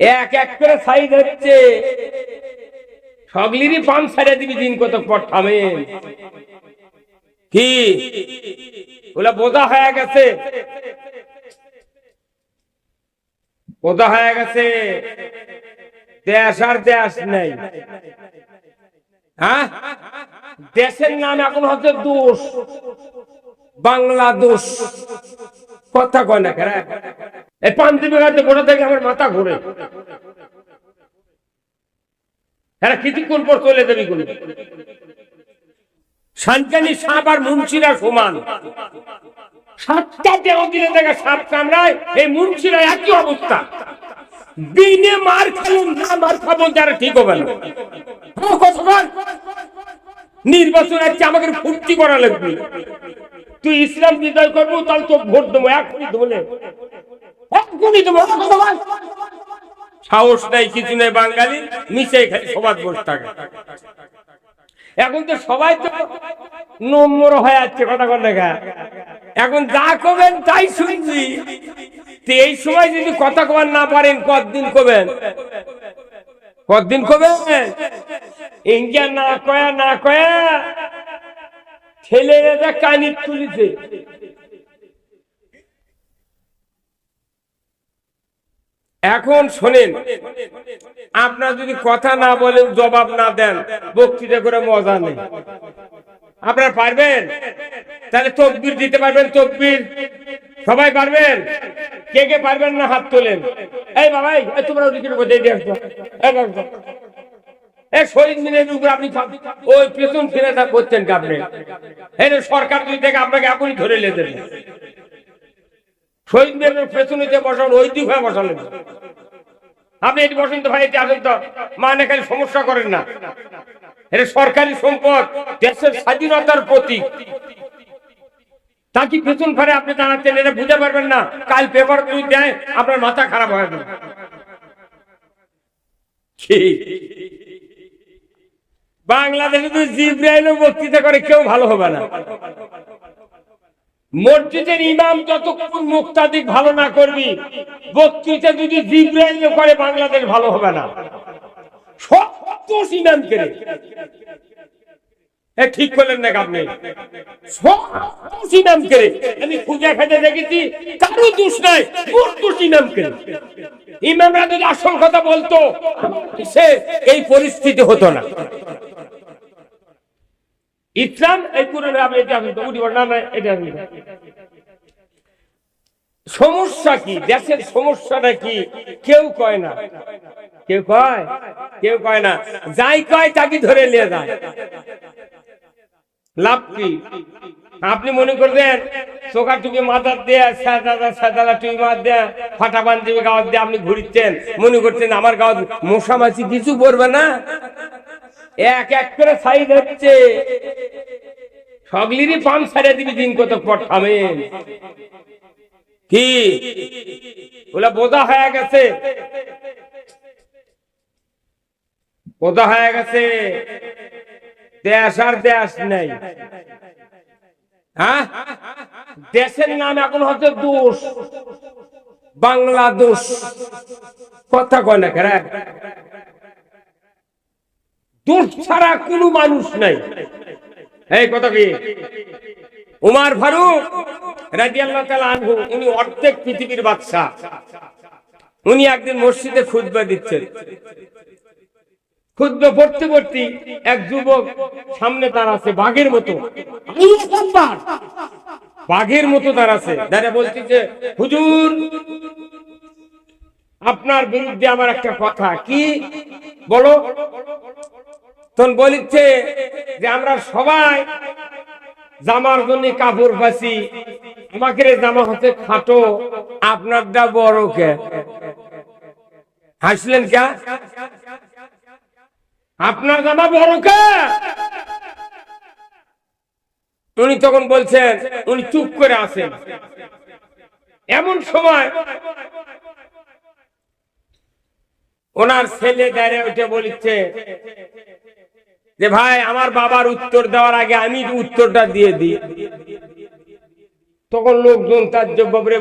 এক এক করে সাইজ হচ্ছে। সগলিরই পান সারিয়ে দিবি দিন কত পর থামেন কি? ওগুলা বোঝা হয়ে গেছে। বোঝা হয়ে গেছে। দেশ আর দেশ নেই। হ্যাঁ? দেশের নাম এখন হচ্ছে দোষ। বাংলাদেশ কথা কয় না কেন? এই পান্তিবে গাছে গোটা থেকে আমার মাথা ঘুরে। হ্যাঁ কিছুক্ষণ পর চলে যাবি কোন শান্তানি সাপ আর মুন্সিরা সমান। সাতটা সাপ কামড়ায়, এই মুন্সিরা একই অবস্থা। দিনে মার খালুন না মার খাব যারা ঠিক হবে না। নির্বাচন আছে আমাকে ফুর্তি করা লাগবে। তুই ইসলাম বিজয় করব, তাহলে তো ভোট দেবো। এখনই ধরে এখনই সাহস নাই, কিছু নেই, বাঙালি। নিচে সবাদ বসে থাকে। এখন তো সবাই তো নম্বর হয়ে যাচ্ছে কথা কথা দেখা। এখন যা কবেন তাই শুনছি। এই সময় যদি কথা কবার না পারেন, কতদিন কবেন কতদিন কবেন ইঙ্গিয়া না কয়া না কয়া। ছেলে কানি তুলিছে। এখন শোনেন, আপনার যদি কথা না বলেন, জবাব না দেন, বক্তৃতা করে মজা নেই। আপনারা পারবেন? তাহলে তকবির দিতে পারবেন, তকবির। সবাই পারবেন? কে কে পারবেন না হাত তোলেন? এই বাবাই তোমরা ওদিকে বোঝাই দিয়ে আসছো শহীদ আপনি ওই পেছন ফিরে সরকার দুই থেকে আপনাকে ধরে শহীদ পেছনে আপনি এটি বসেন তো ভাই, এটি তো মানে খালি সমস্যা করেন না। এটা সরকারি সম্পদ, দেশের স্বাধীনতার প্রতীক। তা কি পেছন ফেরে আপনি দাঁড়াচ্ছেন, এটা বুঝতে পারবেন না। কাল পেপার যদি দেয়, আপনার মাথা খারাপ হয়ে কি? বাংলাদেশে তো জিব্রাইলও বক্তৃতা করে, কেউ ভালো হবে না। মসজিদের ইমাম যতক্ষণ মুক্তাদিক ভালো না করবি, বক্তৃতা যদি জিব্রাইল করে, বাংলাদেশ ভালো হবে না। সব দোষ ইমাম করে এ ঠিক করলেন না আপনি। দোষ করে। আমি খেতে দেখেছি, কারও দোষ নাই ইমাম করে। ইমামরা যদি আসল কথা বলতো, সে এই পরিস্থিতি হতো না। ইসলাম, এই এটা আসেন সমস্যা কি? দেশের সমস্যাটা কি? কেউ কয় না। কেউ কয়? কেউ কয় না। যাই কয়, তাকে ধরে নিয়ে যায়। লাভ কি? আপনি মনে করবেন চোখা টুকি মাথার দেয়া সাদালা সাদালা টুই মার দেয়া, ফাটা পাঞ্জাবি গাওয়ার দিয়ে আপনি ঘুরিচ্ছেন। মনে করছেন আমার গাওয়ার মশা মাছি কিছু পড়বে না? এক এক করে সাইজ হচ্ছে সগলিরই পান সারিয়ে দিবি দিন কত পর থামেন কি? ওগুলা বোঝা হয়ে গেছে। বোঝা হয়ে গেছে। দেশ আর দেশ নেই। হ্যাঁ? দেশের নাম এখন হচ্ছে দোষ। বাংলাদেশ। কথা কয় না কেন দোষ ছাড়া কোনো মানুষ নাই। এই কথা কি? উমার ফারুক রাজিয়াল্লাহ তাআলা আনহু, উনি অর্ধেক পৃথিবীর বাদশা উনি একদিন মসজিদে খুতবা দিচ্ছেন। খুতবা পড়তে পড়তে এক যুবক সামনে তার আছে বাঘের মতো। বাঘের মতো দাঁড়াচ্ছে দাঁড়িয়ে বলছি যে হুজুর আপনার বিরুদ্ধে আমার একটা কথা। কি? বলো। তখন বলিচ্ছে যে আমরা সবাই জামার জন্য কাপড় পাচ্ছি আমাকে জামা হচ্ছে খাটো। আপনারটা বড় কে? হাসলেন কে? আপনার জামা বড় কে? উনি তখন বলছেন, উনি চুপ করে আছেন। এমন সময় ওনার ছেলে দাঁড়িয়ে উঠে বলিচ্ছে যে, ভাই, আমার বাবার উত্তর দেওয়ার আগে আমি উত্তরটা দিয়ে দিই। তখন লোকজন তার জবাবরে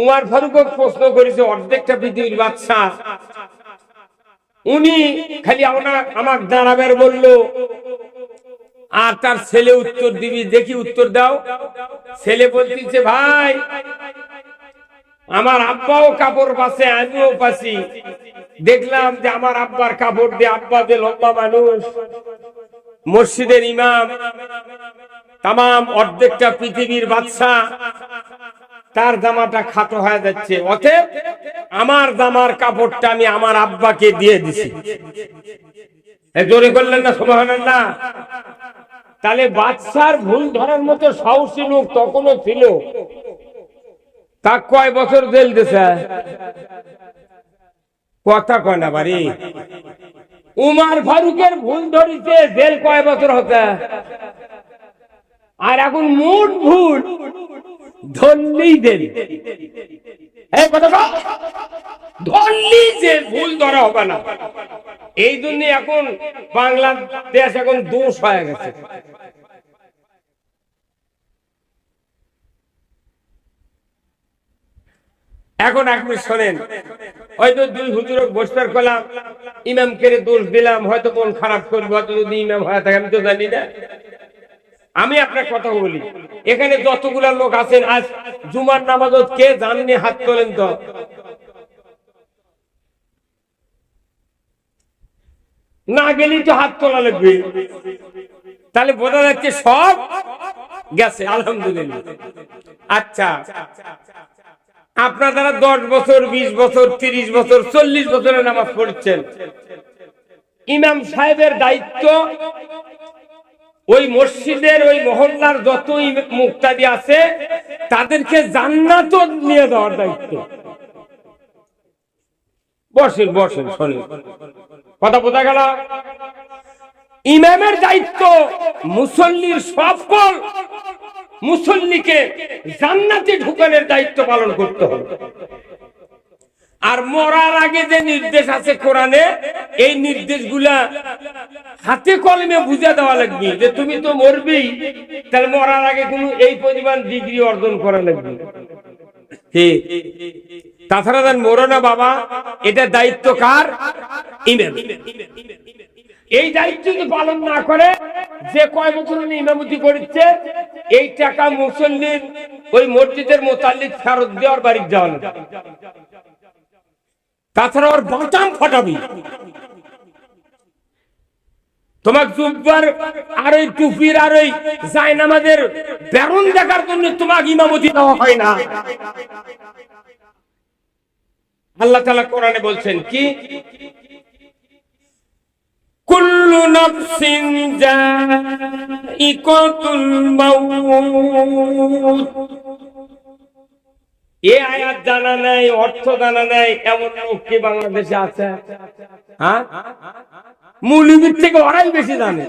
উমার ফারুক প্রশ্ন করেছে, অর্ধেকটা পৃথিবীর বাদশা উনি খালি আমার আমার দাঁড়াবের বলল, আর তার ছেলে উত্তর দিবি, দেখি উত্তর দাও। ছেলে বলতেছে, ভাই, আমার আব্বাও কাপড় পাশে আমিও পাশি দেখলাম যে আমার আব্বার কাপড় দিয়ে আব্বা যে লম্বা মানুষ। মসজিদের ইমাম তাম অর্ধেকটা পৃথিবীর বাদশা তার জামাটা খাটো হয়ে যাচ্ছে। অতএব আমার জামার কাপড়টা আমি আমার আব্বাকে দিয়ে দিছি। জোরে করলেন না সমাহান না তাহলে বাদশার ভুল ধরার মতো সাহসী লোক তখনও ছিল। তা কয় বছর জেল দিছে? কথা কয় না বাড়ি। উমার ফারুকের ভুল ধরিছে, জেল কয় বছর হতে? আর এখন মোট ভুল ধরলেই দেন এই জন্য এখন বাংলাদেশ এখন দোষ এখন শোনেন হয়তো দুই হুজুর বসবার করলাম ইমামকে দোষ দিলাম, হয়তো মন খারাপ করবে, হয়তো যদি ইমাম হয়ে থাকে, আমি তো জানি না। আমি আপনার কথা বলি। এখানে যতগুলা লোক আছেন, আজ জুমার নামাজত কে জাননি হাত তোলেন তো? না গেলেই তো হাত তোলা লাগবে। তাহলে বোঝা যাচ্ছে সব গেছে, আলহামদুলিল্লাহ। আচ্ছা আপনার দ্বারা দশ বছর, বিশ বছর, তিরিশ বছর, চল্লিশ বছরের নামাজ পড়ছেন। ইমাম সাহেবের দায়িত্ব ওই মসজিদের ওই মহল্লার যত ইম- মুক্তাদি আছে, তাদেরকে জান্নাত নিয়ে দেওয়ার দায়িত্ব। বসেন বসেন, শোনেন। কথা বোঝা গেল? ইমামের দায়িত্ব মুসল্লির সকল মুসল্লিকে জান্নাতে ঢুকানোর দায়িত্ব পালন করতে হবে। আর মরার আগে যে নির্দেশ আছে কোরআনে, এই নির্দেশগুলা হাতে কলমে বুঝে দেওয়া লাগবে, যে তুমি তো মরবি তাহলে মরার আগে কোন এই পরিমাণ ডিগ্রি অর্জন করা লাগবে। তাছাড়া দেন মরো না বাবা, এটা দায়িত্ব কার? ইমাম। এই দায়িত্ব যদি পালন না করে, যে কয় বছর উনি ইমামতি করছে, এই টাকা মুসল্লির ওই মসজিদের মোতাল্লিক ফেরত দেওয়ার বাড়ি যাওয়া তাছাড়া ওর বাটাম ফাটাবি। তোমার জুব্বার আর ওই টুপির আর ওই জায়নামাজের বেরন দেখার জন্য তোমাকে ইমামতি দেওয়া হয় না। আল্লাহ তালা কোরআনে বলছেন কি? কুল্লু নাফসিন জাইকাতুল মাউত। এ আয়াত জানা নাই, অর্থ জানা নাই, এমন লোক কি বাংলাদেশে আছে? হ্যাঁ? থেকে বেশি জানে।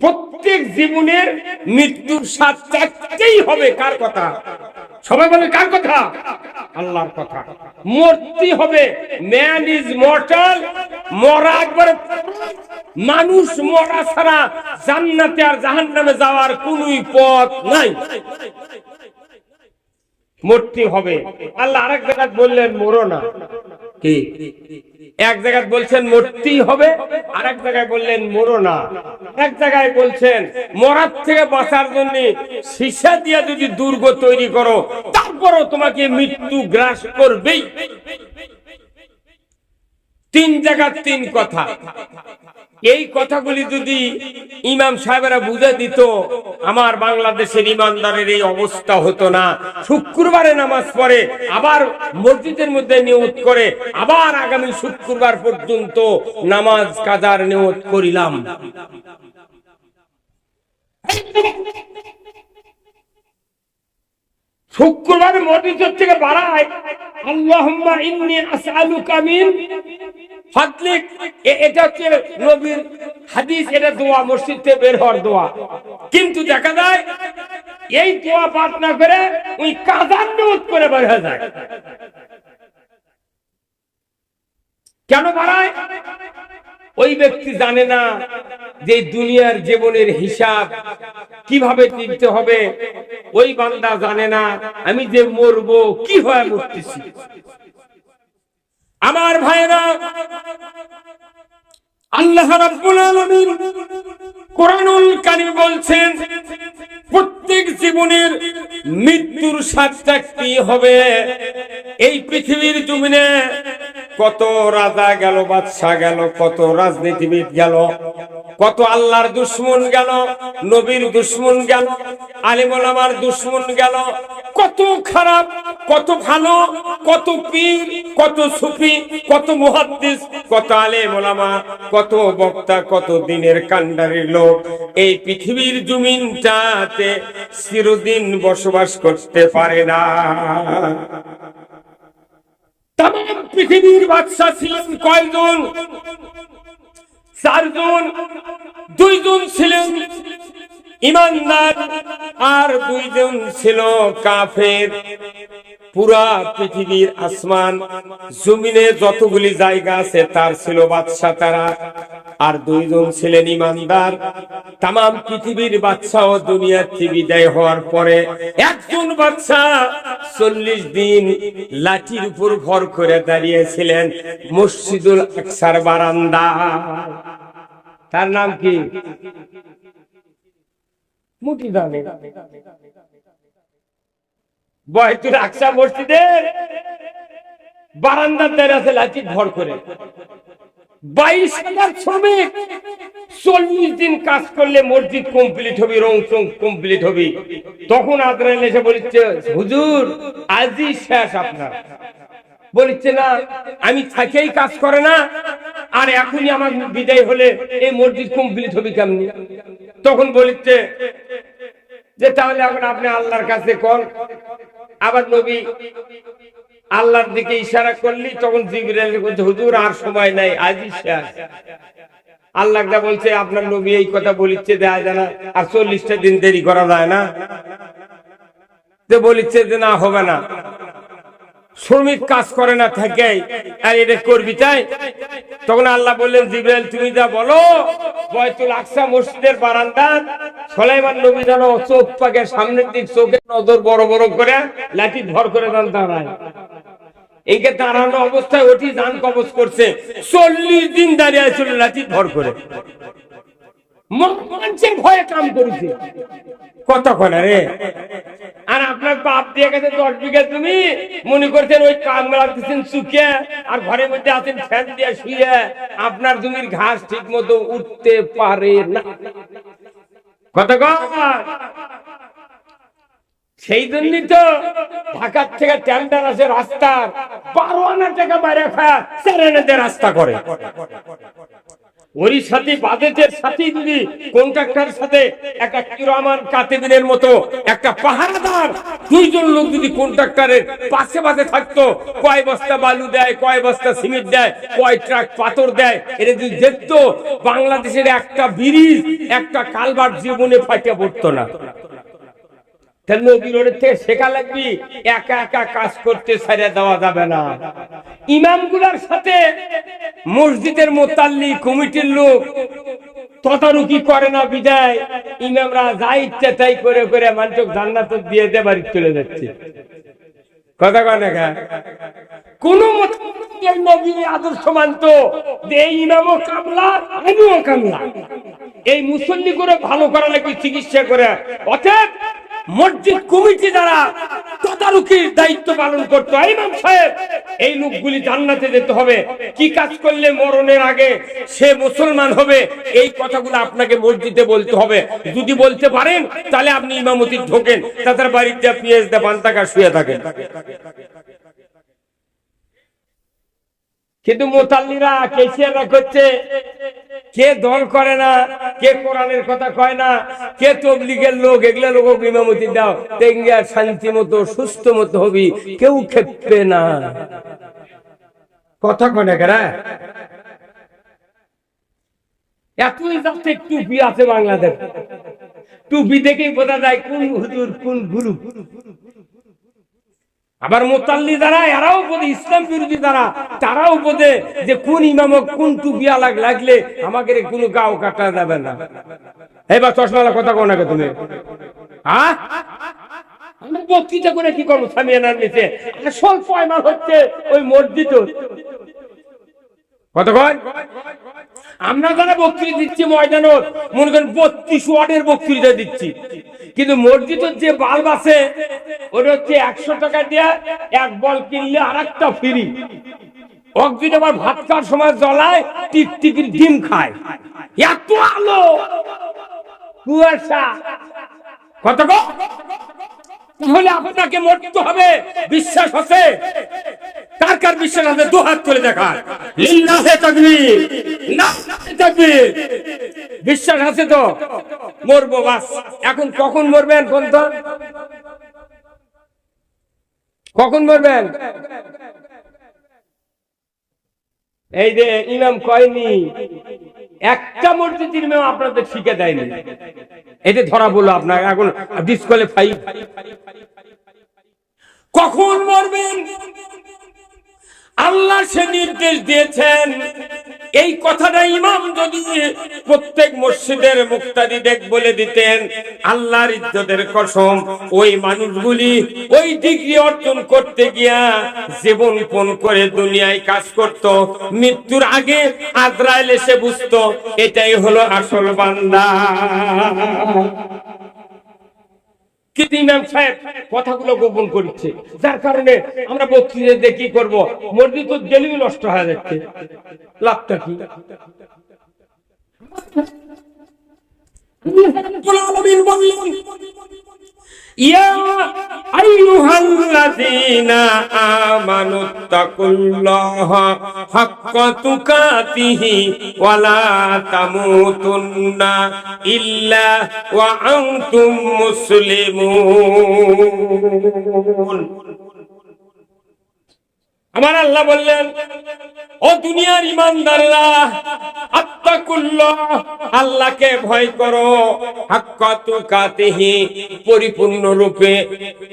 প্রত্যেক জীবনের মৃত্যুর চাকতেই হবে, কার কথা? সবাই বলে, কার কথা? আল্লাহর কথা। মরতে হবে। ম্যান ইজ মর্টাল মরা একবার মানুষ মরা ছাড়া জান্নাতে আর জাহান্নামে যাওয়ার কোনই পথ নাই। মরতে হবে। আল্লাহ আরেক জায়গায় বললেন, মরো না। কি? এক জায়গায় বলছেন, মরতেই হবে। আর এক জায়গায় বললেন, মরো না। এক জায়গায় বলছেন, মরার থেকে বাঁচার জন্য সীসা দিয়ে যদি দুর্গ তৈরি করো, তারপরও তোমাকে মৃত্যু গ্রাস করবেই। তিন জায়গার তিন কথা। এই কথাগুলি যদি ইমাম সাহেবেরা বুঝে দিত, আমার বাংলাদেশের ইমানদারের এই অবস্থা হতো না। শুক্রবারে নামাজ পড়ে, আবার মসজিদের মধ্যে নিয়ত করে, আবার আগামী শুক্রবার পর্যন্ত নামাজ কাজার নিয়ত করিলাম। থেকে বাড়ায় এটা হচ্ছে বের হওয়ার দোয়া। কিন্তু দেখা যায়, এই দোয়া পাঠ না করে ওই কাজার করে বের হয়ে যায়। কেন বাড়ায়? ওই ব্যক্তি জানে না যে দুনিয়ার জীবনের হিসাব কীভাবে দিতে হবে। ওই বান্দা জানে না আমি যে মরবো কি হয় মরতেছি। আমার ভাইরা আল্লাহ কোরআনুল বলছেন, প্রত্যেক জীবনের মৃত্যুর সাথে কি হবে? এই পৃথিবীর জমিনে কত রাজা গেল বাদশা গেল, কত রাজনীতিবিদ গেল, কত আল্লাহর দুশ্মন গেল, নবীর দুশ্মন গেল আলিমুল আমার দুশ্মন গেল, কত খারাপ, কত ভালো, কত পীর, কত সুফি, কত মুহাদ্দিস, কত আলেম ওলামা কত বক্তা, কত দিনের কান্ডারি লোক। এই পৃথিবীর জমিনটাতে চিরদিন বসবাস করতে পারে না। তাম পৃথিবীর বাদশা ছিলেন কয়জন? চারজন। দুইজন ছিলেন ইমানদার। আর দুইজন ছিল কাফের। পুরা পৃথিবীর আসমান, জমিনে যতগুলি জায়গা আছে, তার ছিল বাদশা তারা। আর দুইজন ছিলেন ইমানদার। তাম পৃথিবীর বাচ্চা ও দুনিয়ার বিদায় হওয়ার পরে একজন বাচ্চা চল্লিশ দিন লাঠির উপর ভর করে দাঁড়িয়েছিলেন মসজিদুল আকসার বারান্দা তার নাম কি? মুটি বয়তুল আকসা মসজিদের বারান্দার ভর করে। বাইশ হাজার শ্রমিক। চল্লিশ দিন কাজ করলে মসজিদ কমপ্লিট হবে, রং চং কমপ্লিট হবে। তখন আদরাইল এসে বলছে হুজুর, আজই শেষ আপনার। বলছে না, আমি থাকেই কাজ করে না, আর এখনই আমার বিদায় হলে এই মসজিদ কমপ্লিট হবে কেমনি? তখন বলছে যে, তাহলে এখন আপনি আল্লাহর কাছে কল আবার নবী আল্লাহর দিকে ইশারা করলি, তখন জিবরাইল বলছে, হুজুর, আর সময় নাই আজই শেষ আল্লাহ বলছে, আপনার নবী এই কথা বলিচ্ছে, দেয়া যায় না, আর চল্লিশটা দিন দেরি করা যায় না। যে বলিচ্ছে যে, না, হবে না। শ্রমিক কাজ করে না, থাকে। আর এটা করবি তাই? তখন আল্লাহ বললেন, জিব্রাইল, তুমি যা বলো বয়তুল আকসা মসজিদের বারান্দা। সোলাইমান নবী যেন চোখ পাকে সামনের দিক চোখের নজর বড় বড় করে লাঠি ভর করে দেন দাঁড়ায়। এইকে দাঁড়ানো অবস্থায় ওটি দান কবচ করছে। চল্লিশ দিন দাঁড়িয়ে ছিল লাঠি ভর করে। মানুষের ভয়ে কাম করেছে। কতক্ষণ রে। আর আপনার বাপ দিয়ে গেছে দশ বিঘা তুমি মনে করছেন ওই কাম লাগতেছেন শুকে আর ঘরের মধ্যে আছেন ফ্যান দিয়ে শুয়ে। আপনার জমির ঘাস ঠিক মতো উঠতে পারে না। কতক্ষণ সেই জন্যই তো ঢাকার থেকে টেন্ডার আছে রাস্তার। বারো আনা টাকা বাইরে রাস্তা করে। ওরই সাথে বাজেটের সাথে যদি কন্ট্রাক্টর সাথে একটা কিরামান কাতেবিনের মতো, একটা পাহারাদার, দুইজন লোক যদি কন্ট্রাক্টরের পাশে পাশে থাকতো, কয় বস্তা বালু দেয়, কয় বস্তা সিমেন্ট দেয়, কয় ট্রাক পাথর দেয় এটা যদি দেখতো, বাংলাদেশের একটা ব্রিজ, একটা কালভার্ট জীবনে ফাটিয়ে পড়তো না। তাহলে একা একা কাজ করতে সাথে মসজিদের করে না বিদায়। ইমামরা যা তাই করে করে মানুষ দিয়ে বাড়ি চলে যাচ্ছে। কথা কোন নবীর আদর্শ মানত যে এই ইমামও কামলা, আমিও কামলা। এই মুসল্লি করে ভালো করা লাগবে, চিকিৎসা করে। অতএব মসজিদ কমিটি দ্বারা তদারকির দায়িত্ব পালন করতো। ইমাম সাহেব, এই লোকগুলি জান্নাতে যেতে হবে। কি কাজ করলে মরণের আগে সে মুসলমান হবে? এই কথাগুলো আপনাকে মসজিদে বলতে হবে। যদি বলতে পারেন, তাহলে আপনি ইমামতি ঢোকেন। তাদের বাড়িতে পিএস দে পান্তাকা শুয়ে থাকেন। কিন্তু মোতাল্লিরা কেসিয়াররা করছে? কে দল করে না? কে কোরআনের কথা কয় না? কে তবলিগের লোক? এগুলা লোক ইমামতি দাও। তেঙ্গিয়া শান্তি মতো, সুস্থ মতো হবি। কেউ খেপবে না। কথা কনে কেরা? এতই যাচ্ছে টুপি আছে বাংলাদেশ। টুপি দেখেই বোঝা যায় কোন হুজুর, কোন গুরু। আবার মোতাল্লি দ্বারা, এরাও বোধে ইসলাম বিরোধী দ্বারা, তারাও বোধে যে কোন ইমামক, কোন টুপিয়া লাগ, লাগলে আমাকে কোনো গাও কাটা যাবে না। এবার চশমালা কথা কোন আগে তুমি? হ্যাঁ আমরা বক্তৃতা করে কি করব? সামিয়ানার নিচে। আসল পয়মাল হচ্ছে ওই মসজিদ। কতক্ষণ আমরা যারা বক্তৃতা দিচ্ছি ময়দানত? মনে করেন বত্রিশ ওয়ার্ডের বক্তৃতা দিচ্ছি। কিন্তু মসজিদের যে বাল্ব আছে, ওটা হচ্ছে একশো টাকা দিয়ে এক বল কিনলে আর একটা ফ্রি আবার সময় জ্বলায় ডিম খায়। এত আলো! কুয়াশা! আপনাকে মরতে হবে, বিশ্বাস আছে? কার কার বিশ্বাস আছে? দু হাত তুলে দেখা লিল্লাহে তাকবীর। লিল্লাহে তাকবীর। বিশ্বাস আছে তো? মরবো বাস। এখন কখন মরবেন কোন তো কখন মরবেন? এই যে ইমাম কয়নি একটা মসজিদের ইমাম আপনাদের শিখে দেয়নি। এটা ধরা বলো আপনার এখন ডিসকোয়ালিফাই কখন মরবেন? আল্লাহ সে নির্দেশ দিয়েছেন। এই কথাটা ইমাম যদি প্রত্যেক মসজিদের মুক্তাদি দেখ বলে দিতেন, আল্লাহর ইজ্জতের কসম, ওই মানুষগুলি ওই ডিগ্রি অর্জন করতে গিয়া জীবন পণ করে দুনিয়ায় কাজ করত। মৃত্যুর আগে আজরাইল এসে বুঝতো, এটাই হলো আসল বান্দা। কিন্তু ইমাম সাহেব কথাগুলো গোপন করছে। যার কারণে আমরা বক্তৃতা দিয়ে কি করব? মসজিদ তো গেলেই নষ্ট হয়ে যাচ্ছে। লাভটা কি? বললেন ইয়া আইয়ুহাল্লাযীনা আমানুত্তাকুল্লাহা হাক্কা তুকাতিহি ওয়া লা তামুতুন্না ইল্লা ওয়া আনতুম মুসলিমুন। আমার আল্লাহ বললেন, ও দুনিয়ার ইমানদাররা আত্তাকুল্লাহ আল্লাহকে ভয় করো। হাক্কা তুকাতিহি পরিপূর্ণ রূপে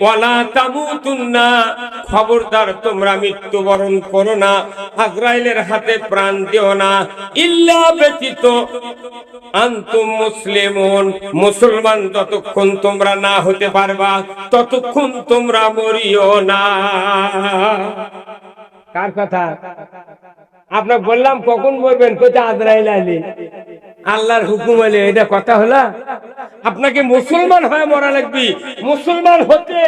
ওয়ালা তামুতুন্না, খবরদার তোমরা মৃত্যুবরণ করো না। আজরাইলের হাতে প্রাণ দিও না। ইল্লা ব্যতীত, আন্তুম মুসলিমুন, মুসলমান যতক্ষণ তোমরা না হতে পারবা, ততক্ষণ তোমরা মরিও না। কার কথা? আপনার বললাম, কখন মরবেন কোথায় আজরাইল আলী? আল্লাহর হুকুম আলী এটা কথা হলো? আপনাকে মুসলমান হয়ে মরা লাগবে। মুসলমান হতে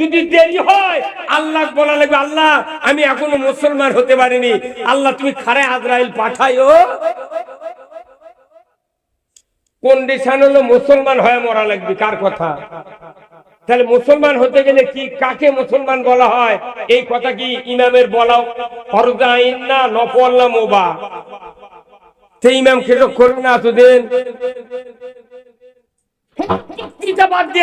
যদি দেরি হয় আল্লাহ বলা লাগবে, আল্লাহ, আমি এখনও মুসলমান হতে পারিনি। আল্লাহ, তুমি খারে আজরাইল পাঠাইও। কন্ডিশন হলো মুসলমান হয়ে মরা লাগবে? কার কথা? তাহলে মুসলমান হতে গেলে কি, কাকে মুসলমান বলা হয়? এই কথা কি ইমামের বলাও? ফরজা আইন না নফল না মোবা। সেই ইমাম খেটো করবে না এতদিন? বাদ যে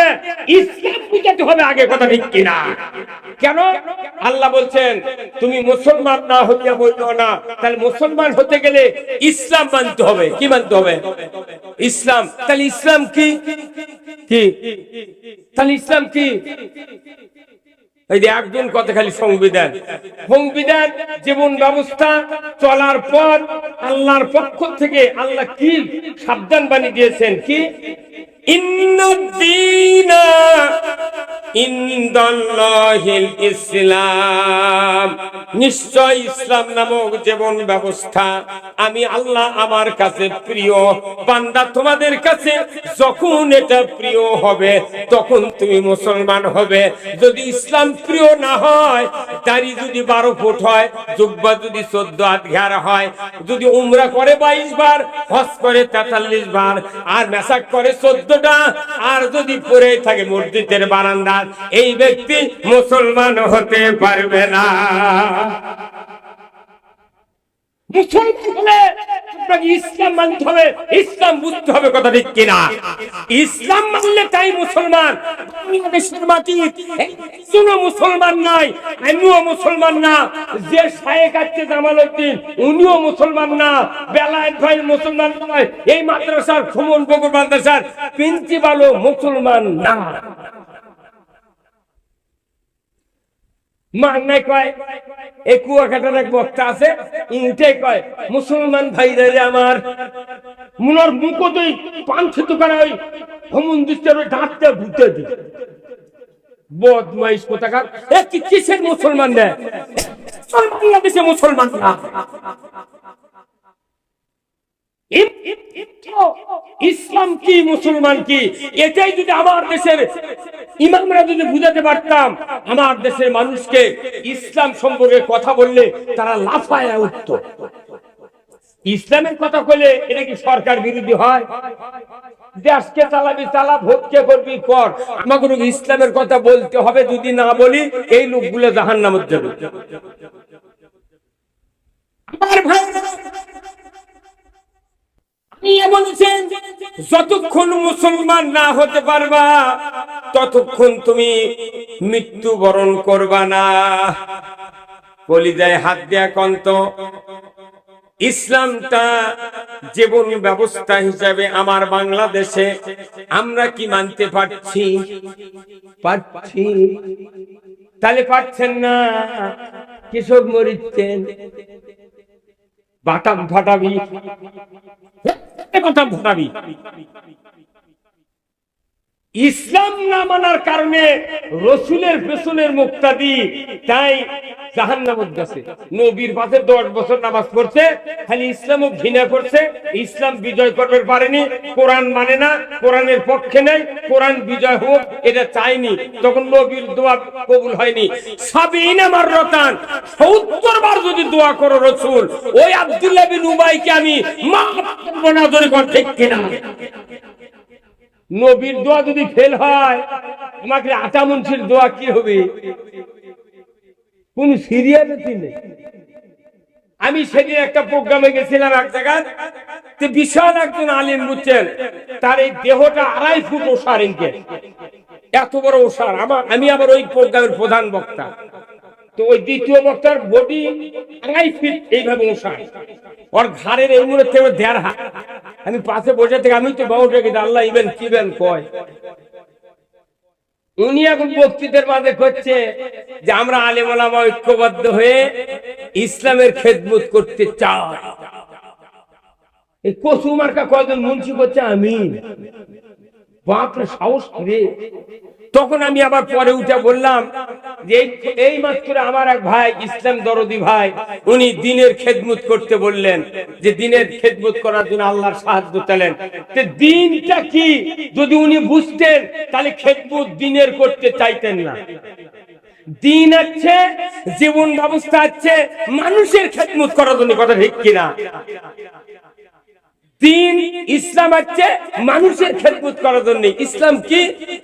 একজন কথা খালি সংবিধান। সংবিধান, জীবন ব্যবস্থা চলার পর আল্লাহর পক্ষ থেকে আল্লাহ কি সাবধান বাণী দিয়েছেন? কি? নিশ্চয় ইসলাম নামক জীবন ব্যবস্থা আমি আল্লাহ আমার কাছে প্রিয়। বান্দা তোমাদের কাছে যখন এটা প্রিয় হবে, তখন তুমি মুসলমান হবে। যদি ইসলাম প্রিয় না হয়, দাড়ি যদি বারো ফুট হয়, জুব্বা যদি চোদ্দ হাত ঘেরা হয়, যদি উমরা করে বাইশ বার, হজ করে তেতাল্লিশ বার, আর মেসাক করে চোদ্দটা আর যদি পরে থাকে মসজিদের বারান্দা এই ব্যক্তি মুসলমান হতে পারবে না। ইসলাম মানতে হবে, ইসলাম বুঝতে হবে কথা ইসলাম মানলে তাই মুসলমান মুসলমান মুসলমান না। যে আছে জামাল উনিও মুসলমান না। বেলায়েত ভাই মুসলমান নয়, এই মাদ্রাসার সুমন বকুর মাদ্রাসার প্রিন্সিপালও মুসলমান না। মান্নাই কয়। এই কুয়াকাটার এক বক্তা আছে ইনটাই কয়, মুসলমান ভাই রে আমার, মুনার মুখ তুই পাঞ্চে দোকানে ওই দৃষ্টির ওই দাঁতটা ভুতে দি বদমাইশ কোথাকার? এ কিসের মুসলমান দেয় বাংলাদেশে মুসলমান না। ইসলাম কি, মুসলমান কি? এটাই যদি আমার দেশের ইমামরা যদি বুঝাতে পারতাম, আমার দেশের মানুষকে ইসলাম সম্পর্কে কথা বললে তারা লাফায় উঠত। ইসলামের কথা বলে এটা কি সরকার বিরোধী হয়? দেশকে চালাবি, চালা, ভোটকে করবি, কর। আমাকে ইসলামের কথা বলতে হবে, যদি না বলি, এই লোকগুলো জাহান নামত যাবে। আমার ভাইরা বলেছেন যতক্ষণ মুসলমান না হতে পারবা, ততক্ষণ তুমি মৃত্যুবরণ করবা না। কলিজায় হাত দেয়া কন্ত ইসলামটা জীবন ব্যবস্থা হিসাবে আমার বাংলাদেশে আমরা কি মানতে পারছি? পারছি। তাহলে পারছেন না, কৃষক মরিচ্ছেন। বাটাম ফাটাবি। কথা ফাটাবি। ইসলাম না মানার কারণে রসুলের পেছনের মুক্তাদি তাই জাহান নামত গেছে নবীর পাশে দশ বছর নামাজ পড়ছে, খালি ইসলামও ঘৃণা করছে, ইসলাম বিজয় করতে পারেনি, কোরআন মানে না, কোরআনের পক্ষে নেই, কোরআন বিজয় হোক, এটা চাইনি, তখন নবীর দোয়া কবুল হয়নি। সাবিন আমার রতান সত্তর বার যদি দোয়া করো রসুল, ওই আব্দুল্লাহ বিন উবাইকে আমি মা না ধরে ঠিক কিনা? নবীর দোয়া যদি ফেল হয় আমাকে আটা মুন্সির দোয়া কি হবে? কোন সিরিয়ালে চিনে আমি সেদিন একটা প্রোগ্রামে গেছিলাম এক জায়গায় বিশাল একজন আলিম বুঝছেন, তার এই দেহটা আড়াই ফুট ওষার ইনকে এত বড় ওষার, আমার আমি আবার ওই প্রোগ্রামের প্রধান বক্তা। তো ওই দ্বিতীয় বক্তার বডি আড়াই ফিট এইভাবে ওষার। ওর ঘাড়ের এই মুহূর্তে দেড় হাত। আমি পাশে বসে থেকে আমি তো বাবু রেখে আল্লাহ ইবেন কিবেন কয়? উনি এখন বক্তৃতার মাঝে করছে যে আমরা আলেম ওলামা ঐক্যবদ্ধ হয়ে ইসলামের খেদমত করতে চাই। এই কসু মার্কা কয়জন মুন্সি করছে? আমি বাপরে সাহস রে। তখন আমি আবার পরে উঠে বললাম যে, এই মাত্র আমার এক ভাই, ইসলাম দরদি ভাই, উনি দিনের খেদমত করতে বললেন যে, দিনের খেদমত করার জন্য আল্লাহর সাহায্য চালেন দিনটা কি? যদি উনি বুঝতেন, তাহলে খেদমত দিনের করতে চাইতেন না। দিন আছে, জীবন ব্যবস্থা আছে, মানুষের খেদমত করার জন্য কথা ঠিক কিনা? দিন ইসলাম আছে, মানুষের খেদমত করার জন্য। ইসলাম কি?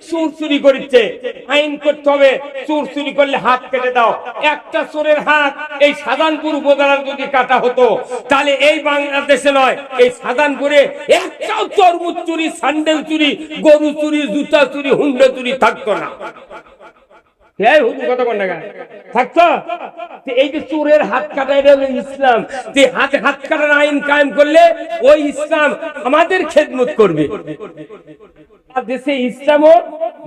চোর চুরি করছে আইন করতে হবে চোর চুরি করলে হাত কেটে দাও। একটা চোরের হাত এই সাধারণপুর উপজেলার যদি কাটা হতো, তাহলে এই বাংলাদেশে নয়, এই সাধারণপুরে একটাও তরমুজ চুরি, স্যান্ডেল চুরি, গরু চুরি, জুতা চুরি, হুন্ডা চুরি থাকতো না। চোরের হাত ইসলাম আইন কায়েম করলে ওই ইসলাম আমাদের করবে।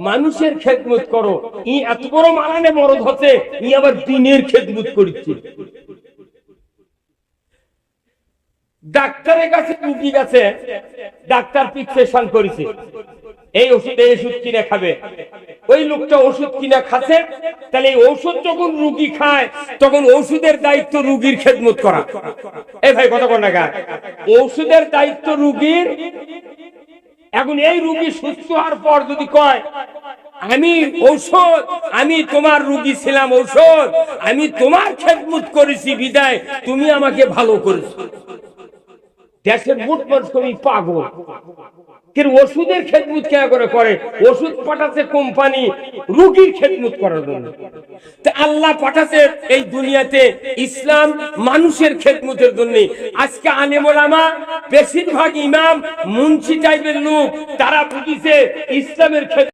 মানুষের খেদমত করো। ই এত বড় মারানে মরদ হচ্ছে, ই আবার দিনের খেদমত করছে ডাক্তারের কাছে রুগী গেছে, ডাক্তার প্রিসক্রিপশন করেছে। এই ওষুধ এই ওষুধ কিনে খাবে। ওই লোকটা ওষুধ কিনে খাচ্ছে, তাহলে ওষুধ যখন রুগী খায়, তখন ওষুধের দায়িত্ব রুগীর খেদমত করা। এই ভাই, কথা কোন জায়গায় ওষুধের দায়িত্ব রুগীর। এখন এই রুগী সুস্থ হওয়ার পর যদি কয়, আমি ঔষধ, আমি তোমার রুগী ছিলাম ঔষধ, আমি তোমার খেদমত করেছি, বিদায়, তুমি আমাকে ভালো করেছ। দেশের মোট মানুষ কবি পাগল। কিন্তু ওষুধের খেদমত কে করে করে? ওষুধ পাঠাচ্ছে কোম্পানি, রুগীর খেদমত করার জন্য। আল্লাহ পাঠাচ্ছে এই দুনিয়াতে ইসলাম মানুষের খেদমতের জন্য। আজকে আনে আলেমোলামা বেশিরভাগ ইমাম মুন্সি টাইপের লোক, তারা বুঝিছে ইসলামের